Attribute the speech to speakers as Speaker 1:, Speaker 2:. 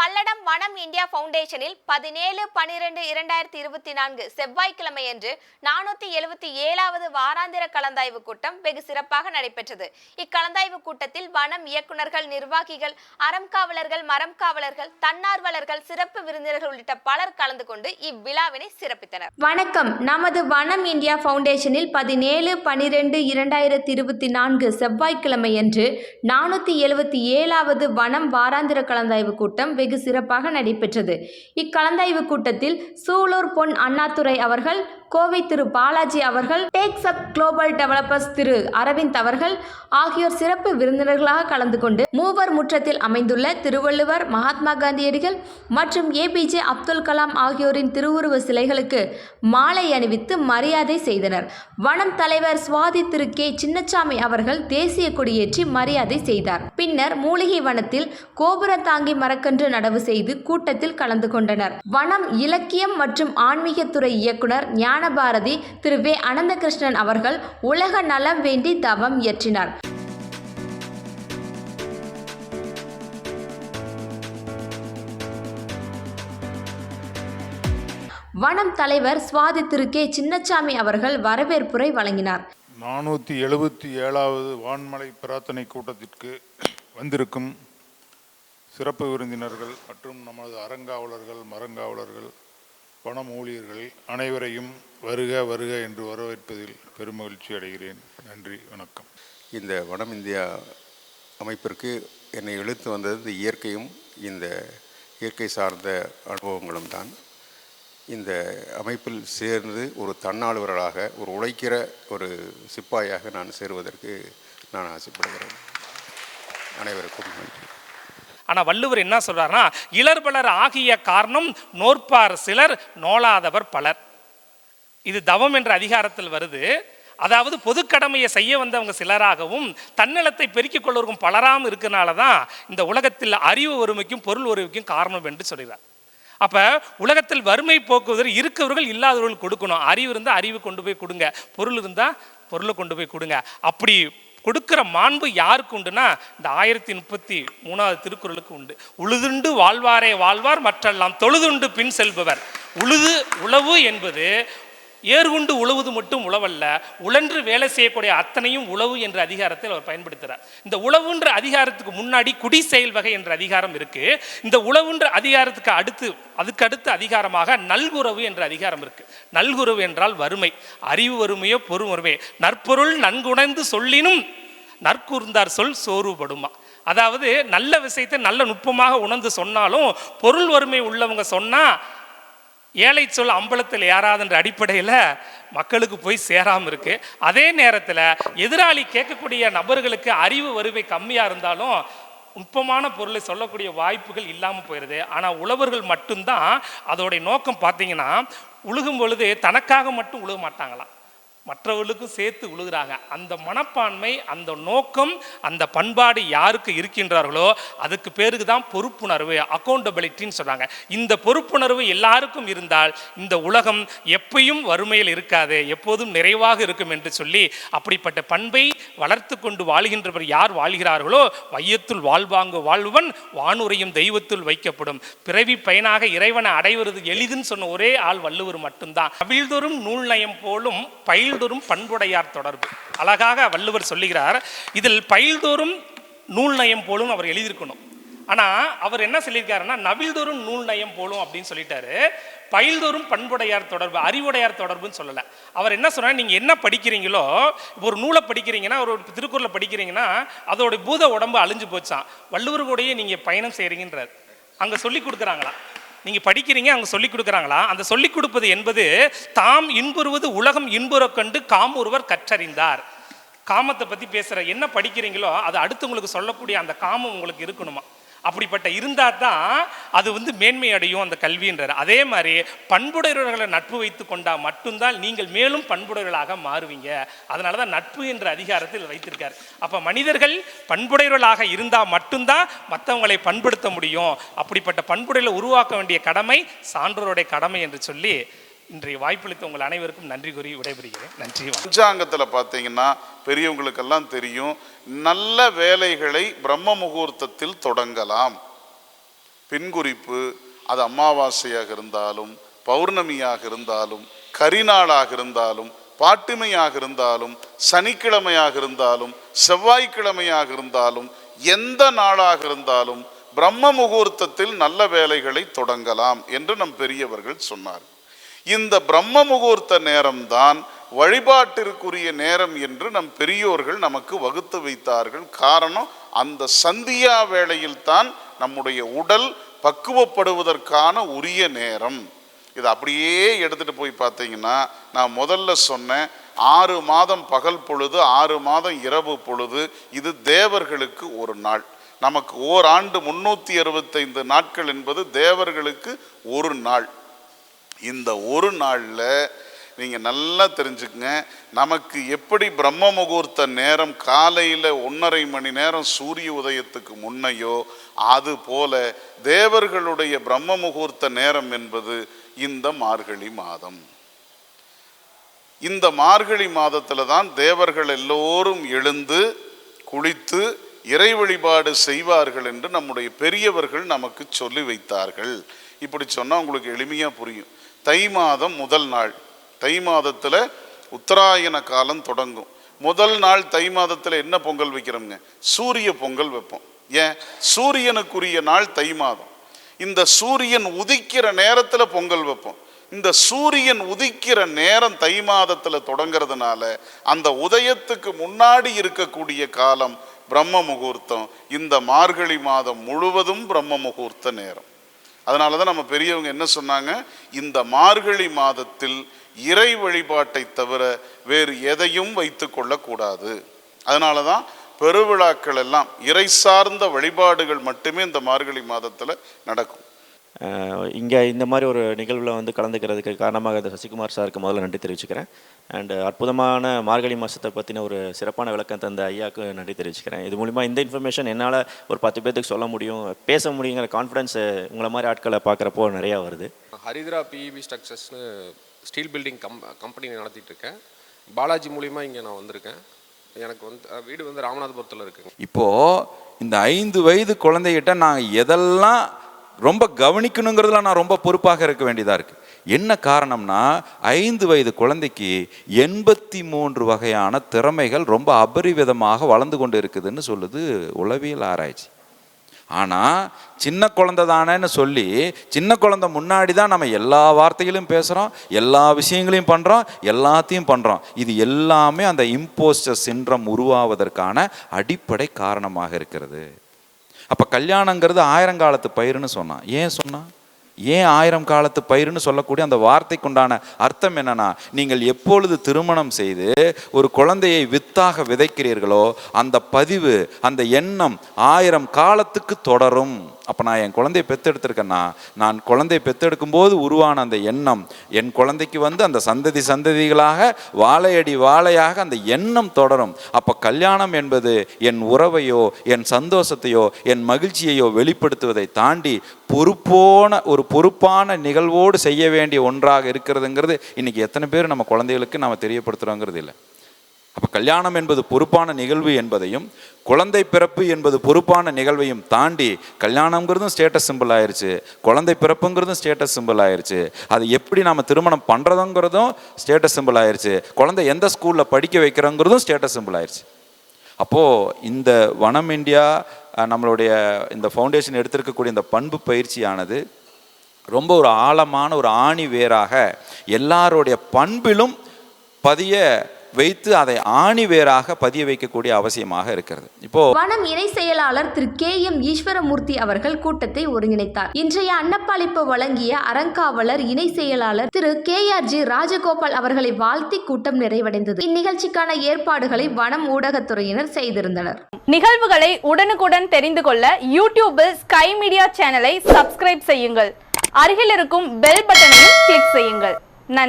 Speaker 1: பல்லடம் வனம் இந்தியா ஃபவுண்டேஷனில் பதினேழு பனிரெண்டு இரண்டாயிரத்தி இருபத்தி நான்கு செவ்வாய்க்கிழமையன்று நானூத்தி எழுபத்தி ஏழாவது வாராந்திர கலந்தாய்வு கூட்டம் வெகு சிறப்பாக நடைபெற்றது. இக்கலந்தாய்வு கூட்டத்தில் வனம் இயக்குனர்கள் நிர்வாகிகள் அறம் காவலர்கள் மரம் காவலர்கள் தன்னார்வலர்கள் சிறப்பு விருந்தினர்கள் உள்ளிட்ட பலர் கலந்து கொண்டு இவ்விழாவினை சிறப்பித்தனர். வணக்கம். நமது வனம் இந்தியா ஃபவுண்டேஷனில் பதினேழு பனிரெண்டு இரண்டாயிரத்தி இருபத்தி நான்கு செவ்வாய்க்கிழமையன்று நானூற்றி எழுபத்தி ஏழாவது வனம் வாராந்திர கலந்தாய்வு கூட்டம் வெகு சிறப்பாக நடைபெற்றது. இக்கலந்தாய்வு கூட்டத்தில் சூலூர் பொன் அண்ணாதுரை அவர்கள் கோவை திரு பாலாஜி அவர்கள் takes up global developers Thiru Aravind அவர்கள் ஆகியோர் சிறப்பு விருந்தினர்களாக கலந்து கொண்டு மூவர் முற்றத்தில் அமைந்துள்ள திருவள்ளுவர் மகாத்மா காந்தியடிகள் மற்றும் ஏபிஜே அப்துல் கலாம் ஆகியோரின் திருவுருவ சிலைகளுக்கு மாலை அணிவித்து மரியாதை செய்தனர். வனம் தலைவர் சுவாதி திரு கே. சின்னச்சாமி அவர்கள் தேசிய கொடியேற்றி மரியாதை செய்தார். பின்னர் மூலிகை வனத்தில் கோபுரத்தாங்கி மரக்கன்று நடவு செய்து கூட்டத்தில் கலந்து கொண்டனர். வனம் இலக்கியம் மற்றும் ஆன்மீகத்துறை இயக்குனர் ஞான ஞானபாரதி திரு வே. அனந்தகிருஷ்ணன் அவர்கள் உலக நலம் வேண்டி தவம் இயற்றினார். வனம் தலைவர் சுவாதி திரு. கே. சின்னச்சாமி அவர்கள் வரவேற்புரை வழங்கினார்.
Speaker 2: நானூற்றி எழுபத்தி ஏழாவது வான்மலை பிரார்த்தனை கூட்டத்திற்கு வந்திருக்கும் சிறப்பு விருந்தினர்கள் மற்றும் நமது அறங்காவலர்கள் மரங்காவலர்கள் பணம் ஊழியர்கள் அனைவரையும் வருக வருக என்று வரவேற்பதில் பெருமகிழ்ச்சி அடைகிறேன். நன்றி வணக்கம்.
Speaker 3: இந்த வனம் இந்தியா அமைப்பிற்கு என்னை எழுத்து வந்தது இந்த இயற்கையும் இந்த இயற்கை சார்ந்த அனுபவங்களும் தான். இந்த அமைப்பில் சேர்ந்து ஒரு தன்னாளுவர்களாக ஒரு உழைக்கிற ஒரு சிப்பாயாக நான் சேருவதற்கு நான் ஆசைப்படுகிறேன். அனைவருக்கும் நன்றி.
Speaker 4: ஆனால் வள்ளுவர் என்ன சொல்றாருன்னா இளர்பலர் ஆகிய காரணம் நோற்பார் சிலர் நோலாதவர் பலர். இது தவம் என்ற அதிகாரத்தில் வருது. அதாவது பொது கடமையை செய்ய வந்தவங்க சிலராகவும் தன்னலத்தை பெருக்கிக் கொள்வதற்கும் பலராம் இருக்கிறனால தான் இந்த உலகத்தில் அறிவு ஒருமைக்கும் பொருள் ஒருமைக்கும் காரணம் என்று சொல்கிறார். அப்போ உலகத்தில் வறுமை போக்குவதற்கு இருக்கவர்கள் இல்லாதவர்கள் கொடுக்கணும். அறிவு இருந்தால் அறிவு கொண்டு போய் கொடுங்க. பொருள் இருந்தால் பொருளை கொண்டு போய் கொடுங்க. அப்படி கொடுக்கிற மாண்பு யாருக்கு உண்டுனா இந்த ஆயிரத்தி முப்பத்தி மூணாவது திருக்குறளுக்கு உண்டு. உழுதுண்டு வாழ்வாரே வாழ்வார் மற்றெல்லாம் தொழுதுண்டு பின் செல்பவர். உழுது உழவு என்பது ஏர்கொண்டு உழவுது மட்டும் உழவல்ல உழன்று வேலை செய்யக்கூடிய அத்தனையும் உழவு என்ற அதிகாரத்தில் அவர் பயன்படுத்துகிறார் இந்த உழவுன்ற அதிகாரத்துக்கு முன்னாடி குடி செயல் வகை என்ற அதிகாரம் இருக்கு. இந்த உழவுன்ற அதிகாரத்துக்கு அடுத்து அதுக்கு அடுத்த அதிகாரமாக நல்குறவு என்ற அதிகாரம் இருக்கு. நல்குறவு என்றால் வறுமை. அறிவு வறுமையோ பொருள் வறுமை. நற்பொருள் நன்குணர்ந்து சொல்லினும் நற்கூர்ந்தார் சொல் சோறுபடுமா அதாவது நல்ல விஷயத்தை நல்ல நுட்பமாக உணர்ந்து சொன்னாலும் பொருள் வறுமை உள்ளவங்க சொன்னால் ஏழை சொல் அம்பலத்தில் ஏறாதுன்ற அடிப்படையில் மக்களுக்கு போய் சேராமல் இருக்கு. அதே நேரத்தில் எதிராளி கேட்கக்கூடிய நபர்களுக்கு அறிவு வருவை கம்மியாக இருந்தாலும் நுட்பமான பொருளை சொல்லக்கூடிய வாய்ப்புகள் இல்லாமல் போயிடுது ஆனால் உழவர்கள் மட்டும்தான் அதோடைய நோக்கம் பார்த்தீங்கன்னா உழுகும் பொழுது தனக்காக மட்டும் உழுக மாட்டாங்களாம். மற்றவர்களுக்கும் சேர்த்து விழுகிறாங்க அந்த மனப்பான்மை அந்த நோக்கம் அந்த பண்பாடு யாருக்கு இருக்கின்றார்களோ அதுக்கு பேருக்கு தான் பொறுப்புணர்வு அக்கௌண்டபிலிட்டின்னு சொல்கிறாங்க இந்த பொறுப்புணர்வு எல்லாருக்கும் இருந்தால் இந்த உலகம் எப்பயும் வறுமையில் இருக்காது எப்போதும் நிறைவாக இருக்கும் என்று சொல்லி அப்படிப்பட்ட பண்பை வளர்த்து கொண்டு வாழ்கின்றவர் யார் வாழ்கிறார்களோ வையத்துள் வாழ்வாங்கு வாழ்வன் வானுரையும் தெய்வத்துள் வைக்கப்படும். பிறவி பயனாக இறைவனை அடைவது எளிதுன்னு சொன்ன ஒரே ஆள் வள்ளுவர் மட்டும்தான். அவிழ்தொரும் நூல் நயம் போலும் பயில் பயில்தோறும் பண்புடையார் தொடர்பு. அழகாக வள்ளுவர் சொல்லுகிறார் இதில் பயில்தோறும் நூல் நயம் போலும் அவர் எழுதியிருக்கணும். ஆனால் அவர் என்ன சொல்லியிருக்காருன்னா நவில்தோறும் நூல் நயம் போலும் அப்படின்னு சொல்லிட்டாரு. பயில்தோறும் பண்புடையார் தொடர்பு அறிவுடையார் தொடர்புன்னு சொல்லலை. அவர் என்ன சொன்னார் நீங்கள் என்ன படிக்கிறீங்களோ இப்போ ஒரு நூலை படிக்கிறீங்கன்னா ஒரு திருக்குறளை படிக்கிறீங்கன்னா அதோட பூத உடம்பு அழிஞ்சு போச்சான் வள்ளுவர் கூடயே நீங்கள் பயணம் செய்கிறீங்கன்றார் அங்கே சொல்லி கொடுக்குறாங்களா நீங்கள் படிக்கிறீங்க அவங்க சொல்லிக் கொடுக்குறாங்களா? அந்த சொல்லிக் கொடுப்பது என்பது தாம் இன்புறுவது உலகம் இன்புற கண்டு காமுறுவர் கற்றறிந்தார். காமத்தை பற்றி பேசுகிற என்ன படிக்கிறீங்களோ அது அடுத்தவங்களுக்கு சொல்லக்கூடிய அந்த காமம் உங்களுக்கு இருக்கணுமா? அப்படிப்பட்ட இருந்தால் தான் அது வந்து மேன்மை அடையும் அந்த கல்வின்றார். அதே மாதிரி பண்புடையவர்களை நட்பு வைத்து கொண்டால் மட்டும்தான் நீங்கள் மேலும் பண்புடையவர்களாக மாறுவீங்க. அதனால தான் நட்பு என்ற அதிகாரத்தில் வைத்திருக்கார். அப்போ மனிதர்கள் பண்புடையவர்களாக இருந்தால் மட்டும்தான் மற்றவங்களை பண்படுத்த முடியும். அப்படிப்பட்ட பண்புடைகளை உருவாக்க வேண்டிய கடமை சான்றோருடைய கடமை என்று சொல்லி இன்றைய வாய்ப்பளித்த உங்கள் அனைவருக்கும் நன்றி கூறி விடைபெறுகிறேன். நன்றி வணக்கம்.
Speaker 5: பஞ்சாங்கத்தில் பார்த்தீங்கன்னா பெரியவங்களுக்கெல்லாம் தெரியும் நல்ல வேலைகளை பிரம்ம முகூர்த்தத்தில் தொடங்கலாம். பின்குறிப்பு அது அமாவாசையாக இருந்தாலும் பௌர்ணமியாக இருந்தாலும் கரிநாளாக இருந்தாலும் பாட்டிமையாக இருந்தாலும் சனிக்கிழமையாக இருந்தாலும் செவ்வாய்க்கிழமையாக இருந்தாலும் எந்த நாளாக இருந்தாலும் பிரம்ம முகூர்த்தத்தில் நல்ல வேலைகளை தொடங்கலாம் என்று நம் பெரியவர்கள் சொன்னார் இந்த பிரம்ம முகூர்த்த நேரம்தான் வழிபாட்டிற்குரிய நேரம் என்று நம் பெரியோர்கள் நமக்கு வகுத்து வைத்தார்கள். காரணம் அந்த சந்தியா வேளையில்தான் நம்முடைய உடல் பக்குவப்படுவதற்கான உரிய நேரம். இது அப்படியே எடுத்துட்டு போய் பார்த்தீங்கன்னா நான் முதல்ல சொன்னேன் ஆறு மாதம் பகல் பொழுது ஆறு மாதம் இரவு பொழுது இது தேவர்களுக்கு ஒரு நாள். நமக்கு ஓராண்டு முன்னூற்றி அறுபத்தைந்து நாட்கள் என்பது தேவர்களுக்கு ஒரு நாள். இந்த ஒரு நாளில் நீங்கள் நல்லா தெரிஞ்சுக்கங்க. நமக்கு எப்படி பிரம்ம முகூர்த்த நேரம் காலையில் ஒன்றரை மணி நேரம் சூரிய உதயத்துக்கு முன்னையோ அது போல தேவர்களுடைய பிரம்ம முகூர்த்த நேரம் என்பது இந்த மார்கழி மாதம். இந்த மார்கழி மாதத்தில் தான் தேவர்கள் எல்லோரும் எழுந்து குளித்து இறை வழிபாடு செய்வார்கள் என்று நம்முடைய பெரியவர்கள் நமக்கு சொல்லி வைத்தார்கள். இப்படி சொன்னால் உங்களுக்கு எளிமையாக புரியும். தை மாதம் முதல் நாள். தை மாதத்தில் உத்தராயண காலம் தொடங்கும். முதல் நாள் தை மாதத்தில் என்ன பொங்கல் வைக்கிறோம்ங்க? சூரிய பொங்கல் வைப்போம். ஏன்? சூரியனுக்குரிய நாள் தை மாதம். இந்த சூரியன் உதிக்கிற நேரத்தில் பொங்கல் வைப்போம். இந்த சூரியன் உதிக்கிற நேரம் தை மாதத்தில் தொடங்கிறதுனால அந்த உதயத்துக்கு முன்னாடி இருக்கக்கூடிய காலம் பிரம்ம முகூர்த்தம். இந்த மார்கழி மாதம் முழுவதும் பிரம்ம முகூர்த்த நேரம். அதனால தான் நம்ம பெரியவங்க என்ன சொன்னாங்க? இந்த மார்கழி மாதத்தில் இறை வழிபாட்டை தவிர வேறு எதையும் வைத்து கொள்ளக்கூடாது. அதனால தான் பெருவிழாக்கள் எல்லாம் இறை சார்ந்த வழிபாடுகள் மட்டுமே இந்த மார்கழி மாதத்தில் நடக்கும்.
Speaker 6: இங்கே இந்த மாதிரி ஒரு நிகழ்வில் வந்து கலந்துக்கிறதுக்கு காரணமாக இந்த சசிகுமார் சாருக்கு முதல்ல நன்றி தெரிவிச்சுக்கிறேன். அண்டு அற்புதமான மார்கழி மாதத்தை பற்றின ஒரு சிறப்பான விளக்கம் தந்த ஐயாவுக்கு நன்றி தெரிவிச்சுக்கிறேன். இது மூலிமா இந்த இன்ஃபர்மேஷன் என்னால் ஒரு பத்து பேர்த்துக்கு சொல்ல முடியும் பேச முடியுங்கிற கான்ஃபிடன்ஸ் உங்களை மாதிரி ஆட்களை பார்க்குறப்போ நிறையா வருது.
Speaker 7: ஹரித்ரா பிஇபி ஸ்ட்ரக்சர்ஸ்னு ஸ்டீல் பில்டிங் கம் கம்பெனி நடத்திட்டு இருக்கேன். பாலாஜி மூலிமா இங்கே நான் வந்திருக்கேன். எனக்கு வந்து வீடு வந்து ராமநாதபுரத்தில் இருக்குங்க.
Speaker 8: இப்போ இந்த ஐந்து வயது குழந்தைகிட்ட நான் எதெல்லாம் ரொம்ப கவனிக்கணுங்கிறதுல நான் ரொம்ப பொறுப்பாக இருக்க வேண்டியதாக இருக்குது என்ன காரணம்னா ஐந்து வயது குழந்தைக்கு எண்பத்தி மூன்று வகையான திறமைகள் ரொம்ப அபரிவிதமாக வளர்ந்து கொண்டு இருக்குதுன்னு சொல்லுது உளவியல் ஆராய்ச்சி. ஆனால் சின்ன குழந்தை தானேன்னு சொல்லி சின்ன குழந்தை முன்னாடி தான் நம்ம எல்லா வார்த்தைகளும் பேசுகிறோம் எல்லா விஷயங்களையும் பண்ணுறோம் எல்லாத்தையும் பண்ணுறோம் இது எல்லாமே அந்த இம்போஸ்டர் சின்ரம் உருவாவதற்கான அடிப்படை காரணமாக இருக்கிறது. அப்போ கல்யாணங்கிறது ஆயிரங்காலத்து பயிருன்னு சொன்னான் ஏன் சொன்னான் ஏன் ஆயிரம் காலத்து பயிருன்னு சொல்லக்கூடிய அந்த வார்த்தைக்குண்டான அர்த்தம் என்னன்னா நீங்கள் எப்பொழுது திருமணம் செய்து ஒரு குழந்தையை வித்தாக விதைக்கிறீர்களோ அந்த பதிவு அந்த எண்ணம் ஆயிரம் காலத்துக்கு தொடரும். அப்போ நான் என் குழந்தையை பெத்தெடுத்திருக்கேன்னா நான் குழந்தையை பெத்தெடுக்கும்போது உருவான அந்த எண்ணம் என் குழந்தைக்கு வந்து அந்த சந்ததி சந்ததிகளாக வாழையடி வாழையாக அந்த எண்ணம் தொடரும். அப்போ கல்யாணம் என்பது என் உறவையோ என் சந்தோஷத்தையோ என் மகிழ்ச்சியையோ வெளிப்படுத்துவதை தாண்டி பொறுப்போன ஒரு பொறுப்பான நிகழ்வோடு செய்ய வேண்டிய ஒன்றாக இருக்கிறதுங்கிறது இன்னைக்கு எத்தனை பேர் நம்ம குழந்தைகளுக்கு நம்ம தெரியப்படுத்துகிறோங்கிறது இல்லை. அப்போ கல்யாணம் என்பது பொறுப்பான நிகழ்வு என்பதையும் குழந்தை பிறப்பு என்பது பொறுப்பான நிகழ்வையும் தாண்டி கல்யாணங்கிறதும் ஸ்டேட்டஸ் சிம்பிள் ஆயிடுச்சு குழந்தை பிறப்புங்கிறதும் ஸ்டேட்டஸ் சிம்பிள் ஆயிடுச்சு அது எப்படி நாம் திருமணம் பண்ணுறதுங்கிறதும் ஸ்டேட்டஸ் சிம்பிள் ஆயிடுச்சு குழந்தை எந்த ஸ்கூலில் படிக்க வைக்கிறோங்கிறதும் ஸ்டேட்டஸ் சிம்பிள் ஆயிடுச்சு அப்போது இந்த வனம் இந்தியா நம்மளுடைய இந்த ஃபவுண்டேஷன் எடுத்திருக்கக்கூடிய இந்த பண்பு பயிற்சியானது ரொம்ப ஒரு ஆழமான ஒரு ஆணி வேராக எல்லாருடைய பண்பிலும் பதிய வைத்து அதை ஆணி வேராக பதிய வைக்கக்கூடிய அவசியமாக இருக்கிறது. இப்போ
Speaker 9: வனம் இணை செயலாளர் திரு கே எம் ஈஸ்வரமூர்த்தி அவர்கள் கூட்டத்தை ஒருங்கிணைத்தார். இன்றைய அன்னப்பளிப்பு வழங்கிய அறங்காவலர் இணை செயலாளர் Thiru K R G Rajagopal அவர்களை வாழ்த்தி கூட்டம் நிறைவடைந்தது. இந்நிகழ்ச்சிக்கான ஏற்பாடுகளை வனம் ஊடகத்துறையினர் செய்திருந்தனர்.
Speaker 10: நிகழ்வுகளை உடனுக்குடன் தெரிந்து கொள்ள யூடியூபில் ஸ்கை மீடியா சேனலை சப்ஸ்கிரைப் செய்யுங்கள். அருகில் இருக்கும் பெல் பட்டனையும் கிளிக் செய்யுங்கள். நன்றி.